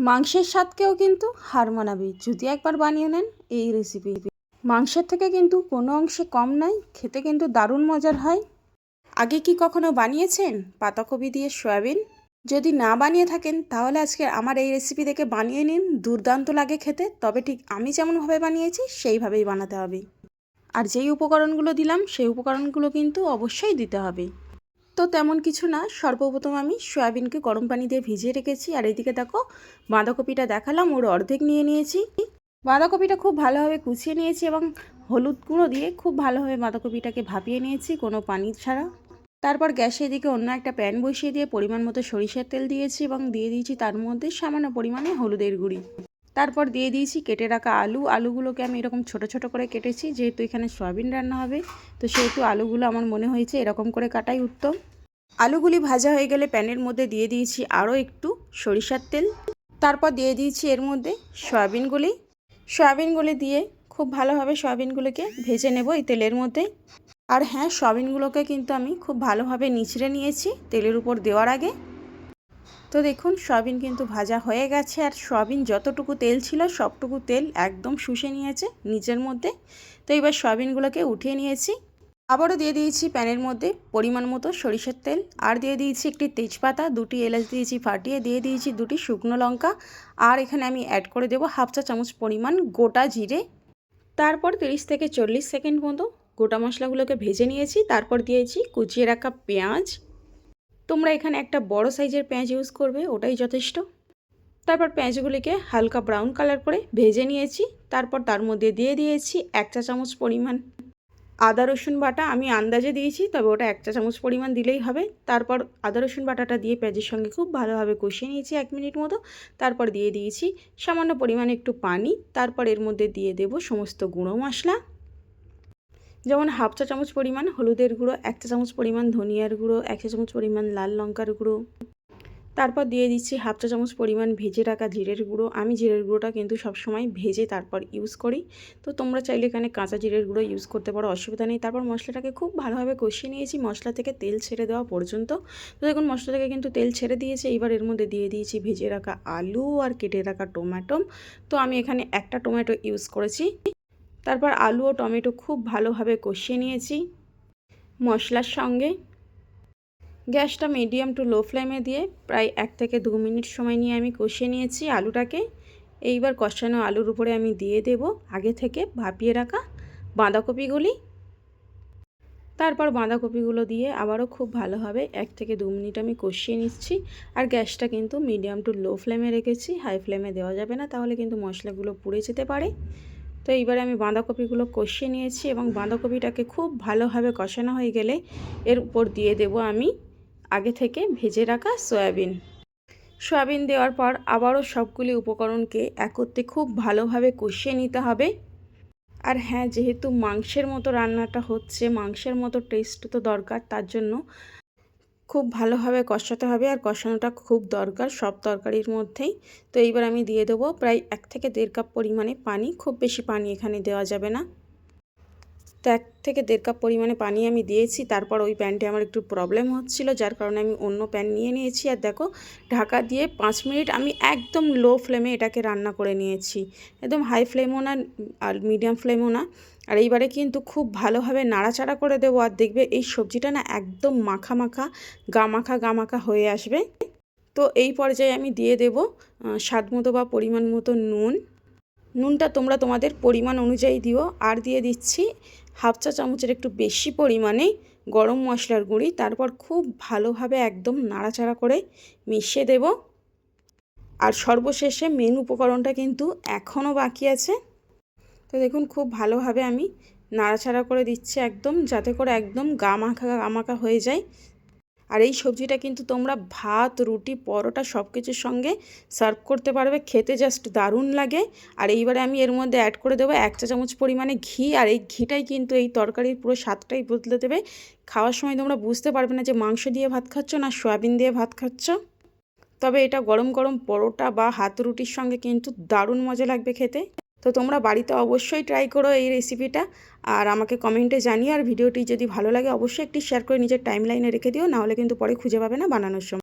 মাংসের স্বাদকেও কিন্তু হার মানাবে। যদি একবার বানিয়ে নেন এই রেসিপি মাংসের থেকে কিন্তু কোনো অংশে কম নয়, খেতে কিন্তু দারুণ মজার হয়। আগে কি কখনো বানিয়েছেন? পাতাকপি দিয়ে সয়াবিন? যদি না বানিয়ে থাকেন, তাহলে আজকে আমার এই রেসিপি দেখে বানিয়ে নিন। দুর্দান্ত লাগে খেতে, তবে ঠিক আমি যেমনভাবে বানিয়েছি, সেইভাবেই বানাতে হবে। আর যেই উপকরণগুলো দিলাম, সেই উপকরণগুলো কিন্তু অবশ্যই দিতে হবে। তো তেমন কিছু না, সর্বপ্রথম আমি সয়াবিনকে গরম পানি দিয়ে ভিজিয়ে রেখেছি। আর এদিকে দেখো, বাঁধাকপিটা দেখালাম, ওর অর্ধেক নিয়ে নিয়েছি। বাঁধাকপিটা খুব ভালোভাবে কুচিয়ে নিয়েছি এবং হলুদ গুঁড়ো দিয়ে খুব ভালোভাবে বাঁধাকপিটাকে ভাপিয়ে নিয়েছি কোনো পানি ছাড়া। তারপর গ্যাসের দিকে অন্য একটা প্যান বসিয়ে দিয়ে পরিমাণ মতো সরিষার তেল দিয়েছি এবং দিয়ে দিয়েছি তার মধ্যে সামান্য পরিমাণে হলুদের গুঁড়ি। তারপর দিয়ে দিয়েছি কেটে রাখা আলু। আলুগুলোকে আমি এরকম ছোট ছোট করে কেটেছি, যেহেতু এখানে সয়াবিন রান্না হবে। তো সেহেতু আলুগুলো আমার মনে হয়েছে এরকম করে কাটাই উত্তম। আলুগুলি ভাজা হয়ে গেলে প্যানের মধ্যে দিয়ে দিয়েছি আরও একটু সরিষার তেল। তারপর দিয়ে দিয়েছি এর মধ্যে সয়াবিনগুলি। সয়াবিনগুলি দিয়ে খুব ভালোভাবে সয়াবিনগুলোকে ভেজে নেব এই তেলের মধ্যে। আর হ্যাঁ সয়াবিনগুলোকে কিন্তু আমি খুব ভালোভাবে নিচড়ে নিয়েছি তেলের উপর দেওয়ার আগে। তো দেখুন, সয়াবিন কিন্তু ভাজা হয়ে গেছে আর সয়াবিন যতটুকু তেল ছিল সবটুকু তেল একদম শুষে নিয়েছে নিচের মধ্যে। তো এবার সয়াবিনগুলোকে উঠিয়ে নিয়েছি। আবারও দিয়ে দিয়েছি প্যানের মধ্যে পরিমাণ মতো সরিষার তেল আর দিয়ে দিয়েছি একটি তেজপাতা, দুটি এলাচ দিয়েছি, ফাটিয়ে দিয়ে দিয়েছি দুটি শুকনো লঙ্কা আর এখানে আমি অ্যাড করে দেবো হাফ চা চামচ পরিমাণ গোটা জিরে। তারপর তিরিশ থেকে চল্লিশ সেকেন্ড মতো গোটা মশলাগুলোকে ভেজে নিয়েছি। তারপর দিয়েছি কুচিয়ে রাখা পেঁয়াজ। তোমরা এখানে একটা বড় সাইজের পেঁয়াজ ইউজ করবে, ওটাই যথেষ্ট। তারপর পেঁয়াজগুলিকে হালকা ব্রাউন কালার করে ভেজে নিয়েছি, তারপর তার মধ্যে দিয়ে দিয়েছি এক চা চামচ পরিমাণ। আদা, রসুন বাটা আমি আন্দাজে দিয়েছি, তবে ওটা এক চা চামচ পরিমাণ দিলেই হবে। তারপর আদা, রসুন বাটাটা দিয়ে পেঁয়াজের সঙ্গে খুব ভালোভাবে কষিয়ে নিয়েছি এক মিনিট মতো। তারপর দিয়ে দিয়েছি সামান্য পরিমাণে একটু পানি, তারপর এর মধ্যে দিয়ে দেব সমস্ত গুঁড়ো মশলা। যেমন হাফ চা চামচ পরিমাণ হলুদের গুঁড়ো, এক চা চামচ পরিমাণ ধনিয়ার গুঁড়ো, এক চা চামচ পরিমাণ লাল লঙ্কার গুঁড়ো। তারপর দিয়ে দিচ্ছি হাফ চা চামচ পরিমাণ ভেজে রাখা জিরের গুঁড়ো। আমি জিরের গুঁড়োটা কিন্তু সবসময় ভেজে তারপর ইউজ করি। তো তোমরা চাইলে এখানে কাঁচা জিরের গুঁড়ো ইউজ করতে পারো, অসুবিধা নেই। তারপর মশলাটাকে খুব ভালোভাবে কষিয়ে নিয়েছি। মশলা থেকে তেল ছেড়ে দেওয়া পর্যন্ত। তো দেখুন, মশলা থেকে কিন্তু তেল ছেড়ে দিয়েছে। এবার এর মধ্যে দিয়ে দিয়েছি ভেজে রাখা আলু আর কেটে রাখা টমেটো তো আমি এখানে একটা টমেটো ইউজ করেছি। তারপর আলু ও টমেটো খুব ভালোভাবে কষিয়ে নিয়েছি মশলার সঙ্গে। গ্যাসটা মিডিয়াম টু লো ফ্লেমে দিয়ে প্রায় এক থেকে দু মিনিট সময় নিয়ে আমি কষিয়ে নিয়েছি আলুটাকে। এইবার কষানো আলুর উপরে আমি দিয়ে দেব আগে থেকে ভাপিয়ে রাখা বাঁধাকপিগুলি। তারপর বাঁধাকপিগুলো দিয়ে আবারও খুব ভালোভাবে এক থেকে দু মিনিট আমি কষিয়ে নিচ্ছি। আর গ্যাসটা কিন্তু মিডিয়াম টু লো ফ্লেমে রেখেছি, হাই ফ্লেমে দেওয়া যাবে না, তাহলে কিন্তু মশলাগুলো পুড়ে যেতে পারে। তো এইবারে আমি বাঁধাকপিগুলো কষিয়ে নিয়েছি এবং বাঁধাকপিটাকে খুব ভালোভাবে কষানো হয়ে গেলে এর উপর দিয়ে দেব আমি আগে থেকে ভেজে রাখা সয়াবিন। সয়াবিন দেওয়ার পর আবারও সবগুলি উপকরণকে একত্রে খুব ভালোভাবে কষিয়ে নিতে হবে। আর হ্যাঁ যেহেতু মাংসের মতো রান্নাটা হচ্ছে, মাংসের মতো টেস্ট তো দরকার, তার জন্য খুব ভালোভাবে কষাতে হবে আর কষানোটা খুব দরকার, সব তরকারির মধ্যেই। তো এইবার আমি দিয়ে দেবো প্রায় এক থেকে দেড় কাপ পরিমাণে পানি, খুব বেশি পানি এখানে দেওয়া যাবে না। তো এক থেকে দেড় কাপ পরিমাণে পানি আমি দিয়েছি। তারপর ওই প্যানটি আমার একটু প্রবলেম হচ্ছিল, যার কারণে আমি অন্য প্যান নিয়ে নিয়েছি। আর দেখো, ঢাকা দিয়ে পাঁচ মিনিট আমি একদম লো ফ্লেমে এটাকে রান্না করে নিয়েছি। একদম হাই ফ্লেমও না, আর মিডিয়াম ফ্লেমও না। আর এইবারে কিন্তু খুব ভালোভাবে নাড়াচাড়া করে দেবো। আর দেখবে এই সবজিটা না একদম মাখা মাখা, গা মাখা গা মাখা হয়ে আসবে। তো এই পর্যায়ে আমি দিয়ে দেব স্বাদ মতো বা পরিমাণ মতো নুন। নুনটা তোমরা তোমাদের পরিমাণ অনুযায়ী দিও। আর দিয়ে দিচ্ছি হাফ চা চামচের একটু বেশি পরিমাণে গরম মশলার গুঁড়ি, তারপর খুব ভালোভাবে একদম নাড়াচাড়া করে মিশিয়ে দেব। আর সর্বশেষে মেন উপকরণটা কিন্তু এখনও বাকি আছে। তো দেখুন, খুব ভালোভাবে আমি নাড়াচাড়া করে দিচ্ছি একদম, যাতে করে একদম গা মাখা গা মাখা হয়ে যায়। আর এই সবজিটা কিন্তু তোমরা ভাত, রুটি, পরোটা সব কিছুর সঙ্গে সার্ভ করতে পারবে। খেতে জাস্ট দারুণ লাগে। আর এইবারে আমি এর মধ্যে অ্যাড করে দেবো এক চা চামচ পরিমাণে ঘি। আর এই ঘিটাই কিন্তু এই তরকারির পুরো স্বাদটাই বদলে দেবে। খাওয়ার সময় তোমরা বুঝতে পারবে না যে মাংস দিয়ে ভাত খাচ্ছ না সয়াবিন দিয়ে ভাত খাচ্ছ। তবে এটা গরম গরম পরোটা বা হাত রুটির সঙ্গে কিন্তু দারুণ মজা লাগবে খেতে। তো তোমরা বাড়িতে অবশ্যই ট্রাই করো এই রেসিপিটা আর আমাকে কমেন্টে জানিয়ে আর ভিডিওটি যদি ভালো লাগে, অবশ্যই একটি শেয়ার করে নিজের টাইম লাইনে রেখে দিও, নাহলে কিন্তু পরে খুঁজে পাবে না বানানোর সময়।